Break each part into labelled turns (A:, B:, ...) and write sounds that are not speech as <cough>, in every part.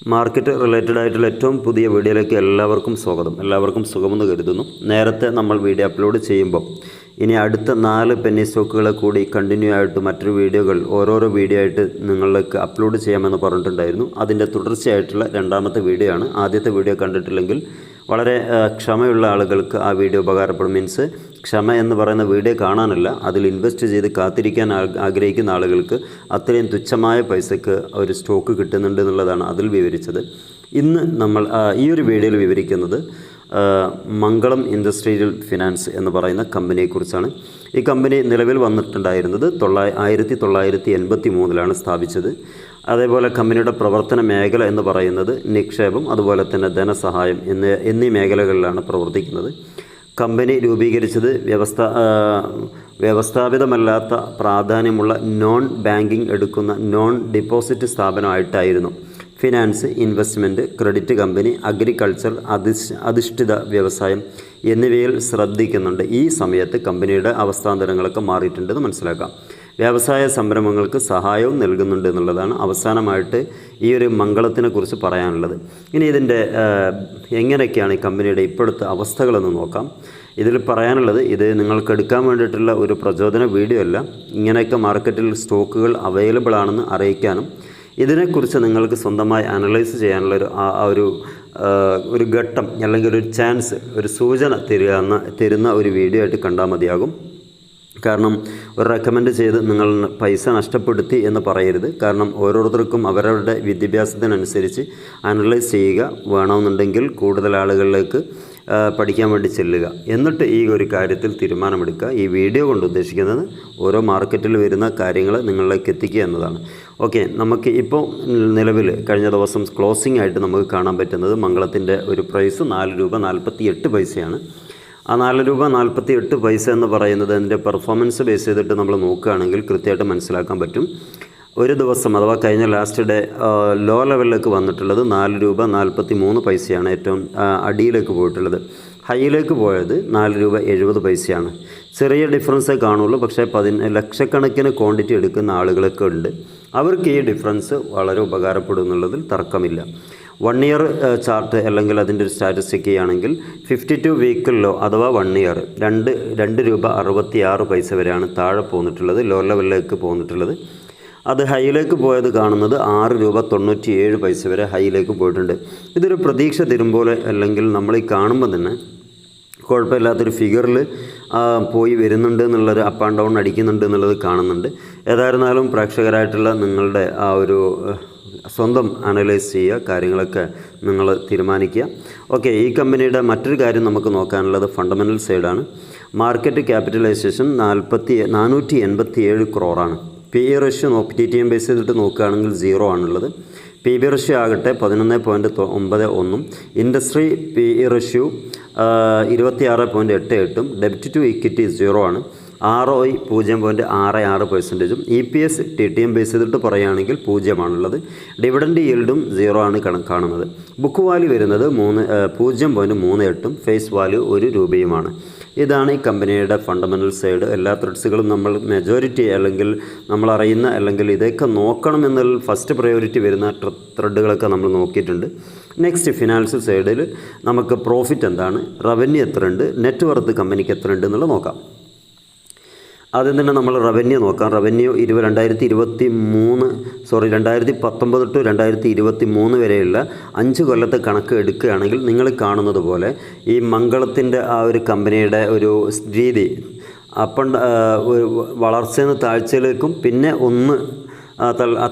A: Market related ആയിട്ടുള്ള ഏറ്റവും പുതിയ വീഡിയോയിലേക്ക് എല്ലാവർക്കും സ്വാഗതം. എല്ലാവർക്കും സുഖമെന്ന് കരുതുന്നു. നേരത്തെ നമ്മൾ വീഡിയോ അപ്ലോഡ് ചെയ്യുമ്പോൾ ഇനി അടുത്ത നാല് പെന്നി സ്റ്റോക്കുകളെ കൂടി കണ്ടിന്യൂ ആയിട്ട് മറ്റൊരു വീഡിയോകൾ ഓരോരോ വീഡിയോ ആയിട്ട് നിങ്ങളിലേക്ക് അപ്ലോഡ് ചെയ്യാമെന്ന് പറഞ്ഞിട്ടുണ്ടായിരുന്നു. അതിന്റെ തുടർച്ചയായിട്ടുള്ള രണ്ടാമത്തെ വീഡിയോ ആണ്. ആദ്യത്തെ വീഡിയോ കണ്ടിട്ടില്ലെങ്കിൽ വളരെ ക്ഷമയുള്ള ആളുകൾക്ക് ആ വീഡിയോ ഉപകാരപ്പെടും. മീൻസ് ക്ഷമ എന്ന് പറയുന്ന വീഡിയോ കാണാനല്ല അതിൽ ഇൻവെസ്റ്റ് ചെയ്ത് കാത്തിരിക്കാൻ ആഗ്രഹിക്കുന്ന ആളുകൾക്ക് അത്രയും തുച്ഛമായ പൈസക്ക് ഒരു സ്റ്റോക്ക് കിട്ടുന്നുണ്ട് എന്നുള്ളതാണ് അതിൽ വിവരിച്ചത്. ഇന്ന് നമ്മൾ ഈ ഒരു വീഡിയോയിൽ വിവരിക്കുന്നത് മംഗളം ഇൻഡസ്ട്രിയൽ ഫിനാൻസ് എന്ന് പറയുന്ന കമ്പനിയെക്കുറിച്ചാണ്. ഈ കമ്പനി നിലവിൽ വന്നിട്ടുണ്ടായിരുന്നത് തൊള്ളായി ആയിരത്തി തൊള്ളായിരത്തി എൺപത്തി മൂന്നിലാണ് സ്ഥാപിച്ചത്. അതേപോലെ കമ്പനിയുടെ പ്രവർത്തന മേഖല എന്ന് പറയുന്നത് നിക്ഷേപം അതുപോലെ തന്നെ ധനസഹായം എന്നീ എന്നീ മേഖലകളിലാണ് പ്രവർത്തിക്കുന്നത്. കമ്പനി രൂപീകരിച്ചത് വ്യവസ്ഥ വ്യവസ്ഥാപിതമല്ലാത്ത പ്രാധാന്യമുള്ള നോൺ ബാങ്കിങ് എടുക്കുന്ന non deposit സ്ഥാപനമായിട്ടായിരുന്നു. Finance investment credit company agriculture അധിഷ് അധിഷ്ഠിത വ്യവസായം എന്നിവയിൽ ശ്രദ്ധിക്കുന്നുണ്ട്. ഈ സമയത്ത് കമ്പനിയുടെ അവസ്ഥാന്തരങ്ങളൊക്കെ മാറിയിട്ടുണ്ടെന്ന് മനസ്സിലാക്കാം. വ്യവസായ സംരംഭങ്ങൾക്ക് സഹായവും നൽകുന്നുണ്ട് എന്നുള്ളതാണ് അവസാനമായിട്ട് ഈ ഒരു മംഗളത്തിനെക്കുറിച്ച് പറയാനുള്ളത്. ഇനി ഇതിന്റെ എങ്ങനെയൊക്കെയാണ് ഈ കമ്പനിയുടെ ഇപ്പോഴത്തെ അവസ്ഥകളെന്ന് നോക്കാം. ഇതിൽ പറയാനുള്ളത് ഇത് നിങ്ങൾക്ക് എടുക്കാൻ വേണ്ടിയിട്ടുള്ള ഒരു പ്രചോദന വീഡിയോ അല്ല. ഇങ്ങനെയൊക്കെ മാർക്കറ്റിൽ സ്റ്റോക്കുകൾ അവൈലബിൾ ആണെന്ന് അറിയിക്കാനും ഇതിനെക്കുറിച്ച് നിങ്ങൾക്ക് സ്വന്തമായി അനലൈസ് ചെയ്യാനുള്ള ഒരു ആ ഒരു ഒരു ഘട്ടം അല്ലെങ്കിൽ ഒരു ചാൻസ് ഒരു സൂചന തരുന്ന തരുന്ന ഒരു വീഡിയോ ആയിട്ട് കണ്ടാൽ മതിയാകും. കാരണം ഒരു റെക്കമെൻഡ് ചെയ്ത് നിങ്ങൾ പൈസ നഷ്ടപ്പെടുത്തി എന്ന് പറയരുത്. കാരണം ഓരോരുത്തർക്കും അവരവരുടെ വിദ്യാഭ്യാസത്തിനനുസരിച്ച് അനലൈസ് ചെയ്യുക വേണമെന്നുണ്ടെങ്കിൽ കൂടുതൽ ആളുകളിലേക്ക് പഠിക്കാൻ വേണ്ടി ചെല്ലുക. എന്നിട്ട് ഈ ഒരു കാര്യത്തിൽ തീരുമാനമെടുക്കുക. ഈ വീഡിയോ കൊണ്ട് ഉദ്ദേശിക്കുന്നത് ഓരോ മാർക്കറ്റിൽ വരുന്ന കാര്യങ്ങൾ നിങ്ങളിലേക്ക് എത്തിക്കുക എന്നതാണ്. ഓക്കെ നമുക്ക് ഇപ്പോൾ നിലവിൽ കഴിഞ്ഞ ദിവസം ക്ലോസിംഗ് ആയിട്ട് നമുക്ക് കാണാൻ പറ്റുന്നത് മംഗളത്തിന്റെ ഒരു പ്രൈസ് നാല് രൂപ നാൽപ്പത്തി എട്ട് പൈസയാണ്. ആ നാല് രൂപ നാൽപ്പത്തി എട്ട് പൈസ എന്ന് പറയുന്നത് അതിന്റെ പെർഫോമൻസ് ബേസ് ചെയ്തിട്ട് നമ്മൾ നോക്കുകയാണെങ്കിൽ കൃത്യമായിട്ട് മനസ്സിലാക്കാൻ പറ്റും. ഒരു ദിവസം അഥവാ കഴിഞ്ഞ ലാസ്റ്റ് ഡേ ലോ ലെവലിലേക്ക് വന്നിട്ടുള്ളത് നാല് രൂപ നാൽപ്പത്തി മൂന്ന് പൈസയാണ് ഏറ്റവും അടിയിലേക്ക് പോയിട്ടുള്ളത്. ഹൈയിലേക്ക് പോയത് നാല് രൂപ എഴുപത് പൈസയാണ്. ചെറിയ ഡിഫറൻസേ കാണുള്ളൂ പക്ഷേ പതിന ലക്ഷക്കണക്കിന് ക്വാണ്ടിറ്റി എടുക്കുന്ന ആളുകളൊക്കെ ഉണ്ട്. അവർക്ക് ഈ ഡിഫറൻസ് വളരെ ഉപകാരപ്പെടും എന്നുള്ളതിൽ തർക്കമില്ല. വൺ ഇയർ ചാർട്ട് അല്ലെങ്കിൽ അതിന്റെ ഒരു സ്റ്റാറ്റസ് ആണെങ്കിൽ ഫിഫ്റ്റി ടു വീക്കിലോ അഥവാ വൺ ഇയർ രണ്ട് രണ്ട് രൂപ അറുപത്തി ആറ് പൈസ വരെയാണ് താഴെ പോന്നിട്ടുള്ളത് ലോ ലെവലിലേക്ക് പോന്നിട്ടുള്ളത്. അത് ഹൈയിലേക്ക് പോയത് കാണുന്നത് ആറ് രൂപ തൊണ്ണൂറ്റി ഏഴ് പൈസ വരെ ഹൈയിലേക്ക് പോയിട്ടുണ്ട്. ഇതൊരു പ്രതീക്ഷ തരുമ്പോലെ അല്ലെങ്കിൽ നമ്മൾ ഈ കാണുമ്പോൾ തന്നെ കുഴപ്പമില്ലാത്തൊരു ഫിഗറിൽ പോയി വരുന്നുണ്ട് എന്നുള്ളൊരു അപ്പ് ആൻഡ് ഡൗൺ അടിക്കുന്നുണ്ട് എന്നുള്ളത് കാണുന്നുണ്ട്. ഏതായിരുന്നാലും പ്രേക്ഷകരായിട്ടുള്ള നിങ്ങളുടെ ആ ഒരു സ്വന്തം അനലൈസ് ചെയ്യുക കാര്യങ്ങളൊക്കെ നിങ്ങൾ തീരുമാനിക്കുക. ഓക്കെ ഈ കമ്പനിയുടെ മറ്റൊരു കാര്യം നമുക്ക് നോക്കാനുള്ളത് ഫണ്ടമെന്റൽ സൈഡാണ് മാർക്കറ്റ് ക്യാപിറ്റലൈസേഷൻ നാൽപ്പത്തി നാനൂറ്റി എൺപത്തി ഏഴ് ക്രോറാണ് പി ഇ റേഷ്യോ നോക്കി ടി ടി എം ബേസ് ചെയ്തിട്ട് നോക്കുകയാണെങ്കിൽ സീറോ ആണുള്ളത്. പി ബി റേഷ്യോ ആകട്ടെ പതിനൊന്ന് പോയിന്റ് ഒമ്പത് ഒന്നും. ഇൻഡസ്ട്രി പി ഇ റേഷ്യോ ഇരുപത്തിയാറ് പോയിന്റ് എട്ട് എട്ടും. ഡെബിറ്റ് ടു ഇക്വിറ്റി സീറോ ആണ്. ആർ ഒ ഐ പൂജ്യം പോയിന്റ് ആറ് ആറ് പെർസെന്റേജും E P S T T M base ചെയ്തിട്ട് പറയുകയാണെങ്കിൽ പൂജ്യമാണുള്ളത്. ഡിവിഡൻഡ് yield-ഉം സീറോ ആണ് കണ- കാണുന്നത്. ബുക്ക് വാല്യൂ വരുന്നത് മൂന്ന് പൂജ്യം പോയിന്റ് മൂന്ന് എട്ടും. ഫേസ് വാല്യൂ ഒരു രൂപയുമാണ്. ഇതാണ് ഈ കമ്പനിയുടെ ഫണ്ടമെന്റൽ സൈഡ് എല്ലാ ത്രെഡ്സുകളും നമ്മൾ മെജോറിറ്റി അല്ലെങ്കിൽ നമ്മൾ അറിയുന്ന അല്ലെങ്കിൽ ഇതൊക്കെ നോക്കണം എന്നുള്ള ഫസ്റ്റ് പ്രയോറിറ്റി വരുന്ന ത്രെഡുകളൊക്കെ നമ്മൾ നോക്കിയിട്ടുണ്ട്. നെക്സ്റ്റ് ഫിനാൻഷ്യൽ സൈഡിൽ നമുക്ക് പ്രോഫിറ്റ് എന്താണ്? റവന്യൂ എത്രയുണ്ട്? നെറ്റ് വർത്ത് കമ്പനിക്ക് എത്രയുണ്ട് എന്നുള്ളത് നോക്കാം. ആദ്യം തന്നെ നമ്മൾ റവന്യൂ നോക്കാം. റവന്യൂ ഇരുപത് രണ്ടായിരത്തി ഇരുപത്തി മൂന്ന് സോറി രണ്ടായിരത്തി പത്തൊമ്പത് ടു രണ്ടായിരത്തി ഇരുപത്തി മൂന്ന് വരെയുള്ള അഞ്ച് കൊല്ലത്തെ കണക്ക് എടുക്കുകയാണെങ്കിൽ നിങ്ങൾ കാണുന്നത് പോലെ ഈ മംഗളത്തിന്റെ ആ ഒരു കമ്പനിയുടെ ഒരു രീതി അപ്പം വളർച്ചയിൽ നിന്ന് താഴ്ചയിലേക്കും പിന്നെ ഒന്ന്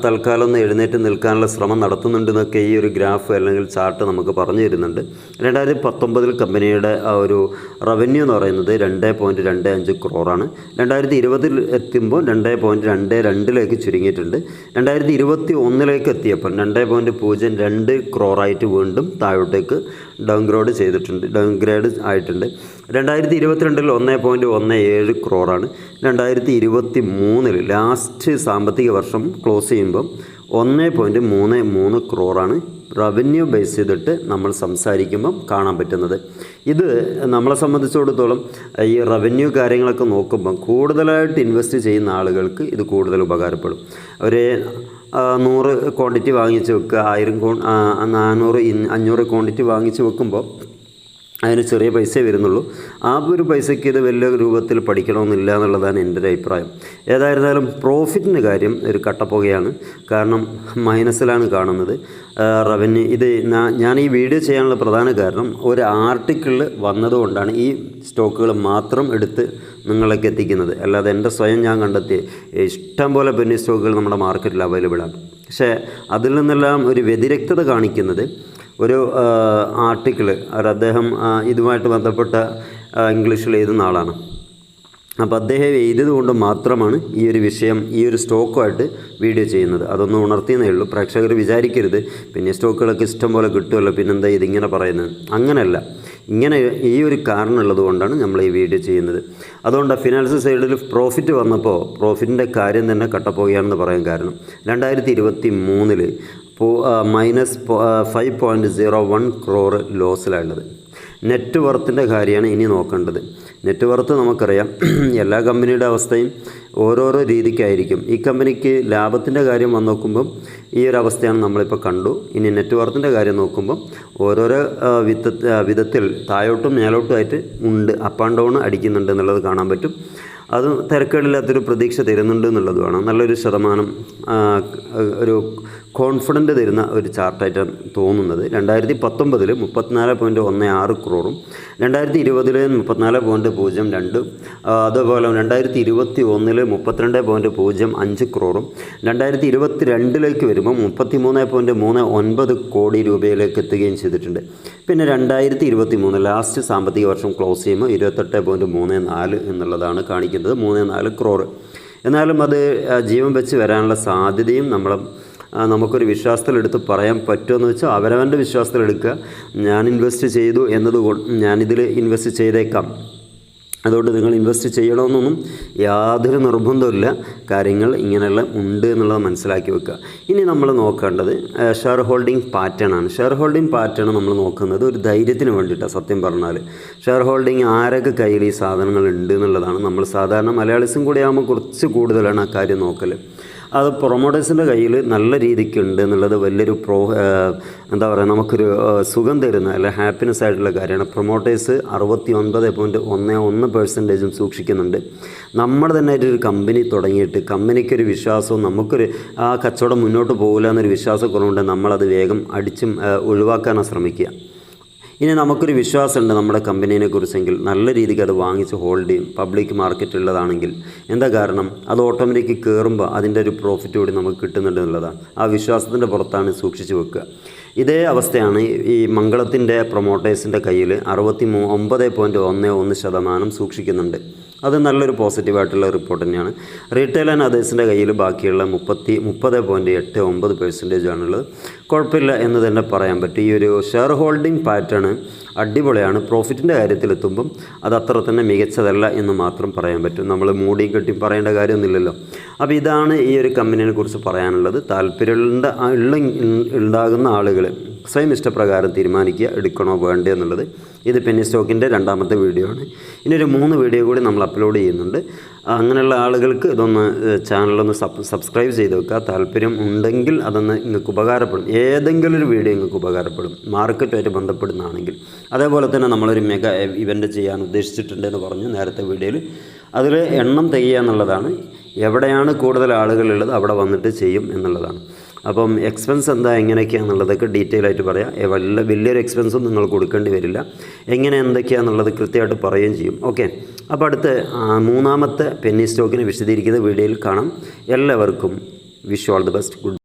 A: തൽക്കാലം ഒന്ന് എഴുന്നേറ്റ് നിൽക്കാനുള്ള ശ്രമം നടത്തുന്നുണ്ടെന്നൊക്കെ ഈ ഒരു ഗ്രാഫ് അല്ലെങ്കിൽ ചാർട്ട് നമുക്ക് പറഞ്ഞു തരുന്നുണ്ട്. രണ്ടായിരത്തി പത്തൊമ്പതിൽ കമ്പനിയുടെ ആ ഒരു റവന്യൂ എന്ന് പറയുന്നത് രണ്ട് പോയിന്റ് രണ്ട് അഞ്ച് ക്രോറാണ് രണ്ടായിരത്തി ഇരുപതിൽ എത്തുമ്പോൾ രണ്ട് പോയിന്റ് രണ്ട് രണ്ടിലേക്ക് ചുരുങ്ങിയിട്ടുണ്ട്. രണ്ടായിരത്തി ഇരുപത്തി ഒന്നിലേക്ക് എത്തിയപ്പോൾ രണ്ട് പോയിന്റ് പൂജ്യം രണ്ട് ക്രോറായിട്ട് വീണ്ടും താഴോട്ടേക്ക് ഡൗൺഗ്രേഡ് ചെയ്തിട്ടുണ്ട് ഡൗൺഗ്രേഡ് ആയിട്ടുണ്ട്. രണ്ടായിരത്തി ഇരുപത്തിരണ്ടിൽ ഒന്ന് പോയിന്റ് ഒന്ന് ഏഴ് ക്രോറാണ് രണ്ടായിരത്തി ഇരുപത്തി മൂന്നിൽ ലാസ്റ്റ് സാമ്പത്തിക വർഷം ക്ലോസ് ചെയ്യുമ്പം ഒന്ന് പോയിന്റ് മൂന്ന് മൂന്ന് ക്രോറാണ് റവന്യൂ ബേസ് ചെയ്തിട്ട് നമ്മൾ സംസാരിക്കുമ്പം കാണാൻ പറ്റുന്നത്. ഇത് നമ്മളെ സംബന്ധിച്ചിടത്തോളം ഈ റവന്യൂ കാര്യങ്ങളൊക്കെ നോക്കുമ്പം കൂടുതലായിട്ട് ഇൻവെസ്റ്റ് ചെയ്യുന്ന ആളുകൾക്ക് ഇത് കൂടുതൽ ഉപകാരപ്പെടും. ഒരു നൂറ് ക്വാണ്ടിറ്റി വാങ്ങിച്ച് വെക്കുക ആയിരം നാനൂറ് അഞ്ഞൂറ് ക്വാണ്ടിറ്റി വാങ്ങിച്ച് വെക്കുമ്പോൾ അതിന് ചെറിയ പൈസ വരുന്നുള്ളൂ. ആ ഒരു പൈസയ്ക്ക് ഇത് വലിയ രൂപത്തിൽ പഠിക്കണമെന്നില്ല എന്നുള്ളതാണ് എന്റെ ഒരു അഭിപ്രായം. ഏതായിരുന്നാലും പ്രോഫിറ്റിന്റെ കാര്യം ഒരു കട്ടപ്പുകയാണ്. കാരണം മൈനസിലാണ് കാണുന്നത്. റവന്യൂ ഇത് ഞാൻ ഈ വീഡിയോ ചെയ്യാനുള്ള പ്രധാന കാരണം ഒരു ആർട്ടിക്കിളിൽ വന്നതുകൊണ്ടാണ് ഈ സ്റ്റോക്കുകൾ മാത്രം എടുത്ത് നിങ്ങളൊക്കെ എത്തിക്കുന്നത്. അല്ലാതെ എന്റെ സ്വയം ഞാൻ കണ്ടെത്തി ഇഷ്ടം പോലെ പെന്നി സ്റ്റോക്കുകൾ നമ്മുടെ മാർക്കറ്റിൽ അവൈലബിളാണ് പക്ഷേ അതിൽ നിന്നെല്ലാം ഒരു വ്യതിരക്തത കാണിക്കുന്നത് ഒരു ആർട്ടിക്കിൾ അദ്ദേഹം ഇതുമായിട്ട് ബന്ധപ്പെട്ട ഇംഗ്ലീഷിൽ എഴുതുന്ന ആളാണ്. അപ്പോൾ അദ്ദേഹം എഴുതിയത് കൊണ്ട് മാത്രമാണ് ഈ ഒരു വിഷയം ഈ ഒരു സ്റ്റോക്കുമായിട്ട് വീഡിയോ ചെയ്യുന്നത്. അതൊന്ന് ഉണർത്തിയെന്നേ ഉള്ളൂ. പ്രേക്ഷകർ വിചാരിക്കരുത്. പിന്നെ സ്റ്റോക്കുകളൊക്കെ ഇഷ്ടം പോലെ കിട്ടുമല്ലോ പിന്നെന്താ ഇതിങ്ങനെ പറയുന്നത്? അങ്ങനെയല്ല. ഇങ്ങനെ ഈ ഒരു കാരണം ഉള്ളതുകൊണ്ടാണ് നമ്മൾ ഈ വീഡിയോ ചെയ്യുന്നത്. അതുകൊണ്ട് ഫിനാൻസ് സൈഡിൽ പ്രോഫിറ്റ് വന്നപ്പോൾ പ്രോഫിറ്റിന്റെ കാര്യം തന്നെ കട്ടപ്പോകുകയാണെന്ന് പറയാൻ കാരണം. രണ്ടായിരത്തി ഇരുപത്തി മൂന്നിൽ minus five point zero one crore ലോസിലാണുള്ളത് net വർത്തിന്റെ കാര്യമാണ് ഇനി നോക്കേണ്ടത്. നെറ്റ് വർത്ത് നമുക്കറിയാം. <clears throat> എല്ലാ കമ്പനിയുടെ അവസ്ഥയും ഓരോരോ രീതിക്കായിരിക്കും. ഈ കമ്പനിക്ക് ലാഭത്തിന്റെ കാര്യം വന്ന് നോക്കുമ്പം ഈ ഒരു അവസ്ഥയാണ് നമ്മളിപ്പോൾ കണ്ടു. ഇനി നെറ്റ് വർത്തിന്റെ കാര്യം നോക്കുമ്പം ഓരോരോ വിധ വിധത്തിൽ താഴോട്ടും മേലോട്ടും ആയിട്ട് ഉണ്ട്. അപ്പ് ആൻഡ് ഡൗൺ അടിക്കുന്നുണ്ട് എന്നുള്ളത് കാണാൻ പറ്റും. അത് തിരക്കേടില്ലാത്തൊരു പ്രതീക്ഷ തരുന്നുണ്ട് എന്നുള്ളതുമാണ് നല്ലൊരു ശതമാനം ഒരു കോൺഫിഡന്റ് തരുന്ന ഒരു ചാർട്ടായിട്ടാണ് തോന്നുന്നത്. രണ്ടായിരത്തി പത്തൊമ്പതിൽ മുപ്പത്തിനാല് പോയിന്റ് ഒന്ന് ആറ് ക്രോറും രണ്ടായിരത്തി ഇരുപതിൽ മുപ്പത്തിനാല് പോയിന്റ് പൂജ്യം രണ്ടും അതുപോലെ രണ്ടായിരത്തി ഇരുപത്തി ഒന്നിൽ മുപ്പത്തിരണ്ട് പോയിന്റ് പൂജ്യം അഞ്ച് ക്രോറും രണ്ടായിരത്തി ഇരുപത്തി രണ്ടിലേക്ക് വരുമ്പോൾ മുപ്പത്തി മൂന്ന് പോയിന്റ് മൂന്ന് ഒൻപത് കോടി രൂപയിലേക്ക് എത്തുകയും ചെയ്തിട്ടുണ്ട്. പിന്നെ രണ്ടായിരത്തി ഇരുപത്തി മൂന്ന് ലാസ്റ്റ് സാമ്പത്തിക വർഷം ക്ലോസ് ചെയ്യുമ്പോൾ ഇരുപത്തെട്ട് പോയിന്റ് മൂന്ന് നാല് എന്നുള്ളതാണ് കാണിക്കുന്നത് മൂന്ന് നാല് ക്രോറ് എന്നാലും അത് ജീവൻ വെച്ച് വരാനുള്ള സാധ്യതയും നമ്മൾ ആ, നമുക്കൊരു വിശ്വാസത്തിലെടുത്ത് പറയാൻ പറ്റുമെന്ന് വെച്ചാൽ അവരവന്റെ വിശ്വാസത്തിലെടുക്കുക ഞാൻ ഇൻവെസ്റ്റ് ചെയ്തു എന്നതുകൊണ്ട് ഞാനിതിൽ ഇൻവെസ്റ്റ് ചെയ്തേക്കാം. അതുകൊണ്ട് നിങ്ങൾ ഇൻവെസ്റ്റ് ചെയ്യണമെന്നൊന്നും യാതൊരു നിർബന്ധമില്ല കാര്യങ്ങൾ ഇങ്ങനെയുള്ള ഉണ്ട് എന്നുള്ളത് മനസ്സിലാക്കി വെക്കുക. ഇനി നമ്മൾ നോക്കേണ്ടത് ഷെയർ ഹോൾഡിംഗ് പാറ്റേൺ ആണ്. ഷെയർ ഹോൾഡിംഗ് പാറ്റേൺ നമ്മൾ നോക്കുന്നത് ഒരു ധൈര്യത്തിന് വേണ്ടിയിട്ടാണ് സത്യം പറഞ്ഞാൽ ഷെയർ ഹോൾഡിംഗ് ആരൊക്കെ കയ്യിൽ ഈ സാധനങ്ങൾ ഉണ്ട് എന്നുള്ളതാണ് നമ്മൾ സാധാരണ മലയാളീസും കൂടി ആകുമ്പോൾ കുറച്ച് കൂടുതലാണ് ആ കാര്യം നോക്കൽ അത് പ്രൊമോട്ടേഴ്സിന്റെ കയ്യിൽ നല്ല രീതിക്ക് ഉണ്ട് എന്നുള്ളത് വലിയൊരു പ്രോ എന്താ പറയുക നമുക്കൊരു സുഖം തരുന്ന അല്ലെ ഹാപ്പിനെസ് ആയിട്ടുള്ള കാര്യമാണ്. പ്രൊമോട്ടേഴ്സ് അറുപത്തി ഒൻപത് പോയിന്റ് ഒന്ന് ഒന്ന് പെർസെന്റേജും സൂക്ഷിക്കുന്നുണ്ട്. നമ്മൾ തന്നെ ഒരു കമ്പനി തുടങ്ങിയിട്ട് കമ്പനിക്കൊരു വിശ്വാസവും നമുക്കൊരു ആ കച്ചവടം മുന്നോട്ട് പോകില്ല എന്നൊരു വിശ്വാസക്കുറവുണ്ട്. നമ്മളത് വേഗം അടിച്ചും ഒഴിവാക്കാനാണ് ശ്രമിക്കുക. ഇനി നമുക്കൊരു വിശ്വാസമുണ്ട് നമ്മുടെ കമ്പനീനെ കുറിച്ചെങ്കിൽ. നല്ല രീതിക്ക് അത് വാങ്ങിച്ച് ഹോൾഡ് ചെയ്യും. പബ്ലിക് മാർക്കറ്റ് ഉള്ളതാണെങ്കിൽ. എന്താ കാരണം? അത് ഓട്ടോമാറ്റിക്ക് കയറുമ്പോൾ അതിന്റെ ഒരു പ്രോഫിറ്റ് കൂടി നമുക്ക് കിട്ടുന്നുണ്ട് എന്നുള്ളതാണ്. ആ വിശ്വാസത്തിന്റെ പുറത്താണ് സൂക്ഷിച്ചു വെക്കുക. ഇതേ അവസ്ഥയാണ് ഈ മംഗളത്തിന്റെ പ്രൊമോട്ടേഴ്സിന്റെ കയ്യിൽ അറുപത്തി മൂ ഒമ്പത് പോയിന്റ് ഒന്ന് ഒന്ന് ശതമാനം സൂക്ഷിക്കുന്നുണ്ട്. അത് നല്ലൊരു പോസിറ്റീവായിട്ടുള്ള റിപ്പോർട്ട് തന്നെയാണ്. റീറ്റെയിൽ ആൻഡ് അതേഴ്സിന്റെ കയ്യിൽ ബാക്കിയുള്ള മുപ്പത്തി മുപ്പത് പോയിന്റ് എട്ട് ഒമ്പത് പെർസെന്റേജ് ആണുള്ളത്. കുഴപ്പമില്ല എന്ന് തന്നെ പറയാൻ പറ്റും. ഈ ഒരു ഷെയർ ഹോൾഡിംഗ് പാറ്റേൺ അടിപൊളിയാണ്. പ്രോഫിറ്റിന്റെ കാര്യത്തിലെത്തുമ്പം അത് അത്ര തന്നെ മികച്ചതല്ല എന്ന് മാത്രം പറയാൻ പറ്റും. നമ്മൾ മൂടിയും കെട്ടി പറയേണ്ട കാര്യമൊന്നുമില്ലല്ലോ. അപ്പോൾ ഇതാണ് ഈ ഒരു കമ്പനിയെ കുറിച്ച് പറയാനുള്ളത്. താല്പര്യമുള്ള ഉണ്ടാകുന്ന ആളുകൾ സ്വയം ഇഷ്ടപ്രകാരം തീരുമാനിക്കുക എടുക്കണോ വേണ്ടേ എന്നുള്ളത്. ഇത് പെന്നി സ്റ്റോക്കിന്റെ രണ്ടാമത്തെ വീഡിയോ ആണ്. ഇനി ഒരു മൂന്ന് വീഡിയോ കൂടി നമ്മൾ അപ്ലോഡ് ചെയ്യുന്നുണ്ട്. അങ്ങനെയുള്ള ആളുകൾക്ക് ഇതൊന്ന് ചാനലൊന്ന് സബ് സബ്സ്ക്രൈബ് ചെയ്ത് വെക്കുക. താല്പര്യം ഉണ്ടെങ്കിൽ അതൊന്ന് നിങ്ങൾക്ക് ഉപകാരപ്പെടും. ഏതെങ്കിലും ഒരു വീഡിയോ നിങ്ങൾക്ക് ഉപകാരപ്പെടും. മാർക്കറ്റുമായിട്ട് ബന്ധപ്പെടുന്നതാണെങ്കിൽ. അതേപോലെ തന്നെ നമ്മളൊരു മെഗാ ഇവന്റ് ചെയ്യാൻ ഉദ്ദേശിച്ചിട്ടുണ്ട് എന്ന് പറഞ്ഞു നേരത്തെ വീഡിയോയിൽ അതിൽ എണ്ണം തികയുക എന്നുള്ളതാണ്. എവിടെയാണ് കൂടുതൽ ആളുകളുള്ളത് അവിടെ വന്നിട്ട് ചെയ്യും എന്നുള്ളതാണ്. അപ്പം എക്സ്പെൻസ് എന്താ എങ്ങനെയൊക്കെയാണെന്നുള്ളതൊക്കെ ഡീറ്റെയിൽ ആയിട്ട് പറയാം. വല്ല വലിയൊരു എക്സ്പെൻസും നിങ്ങൾ കൊടുക്കേണ്ടി വരില്ല. എങ്ങനെ എന്തൊക്കെയാണെന്നുള്ളത് കൃത്യമായിട്ട് പറയുകയും ചെയ്യും. ഓക്കെ? അപ്പോൾ അടുത്ത് മൂന്നാമത്തെ പെന്നി സ്റ്റോക്കിനെ വിശദീകരിക്കുന്ന വീഡിയോയിൽ കാണാം. എല്ലാവർക്കും wish all the best good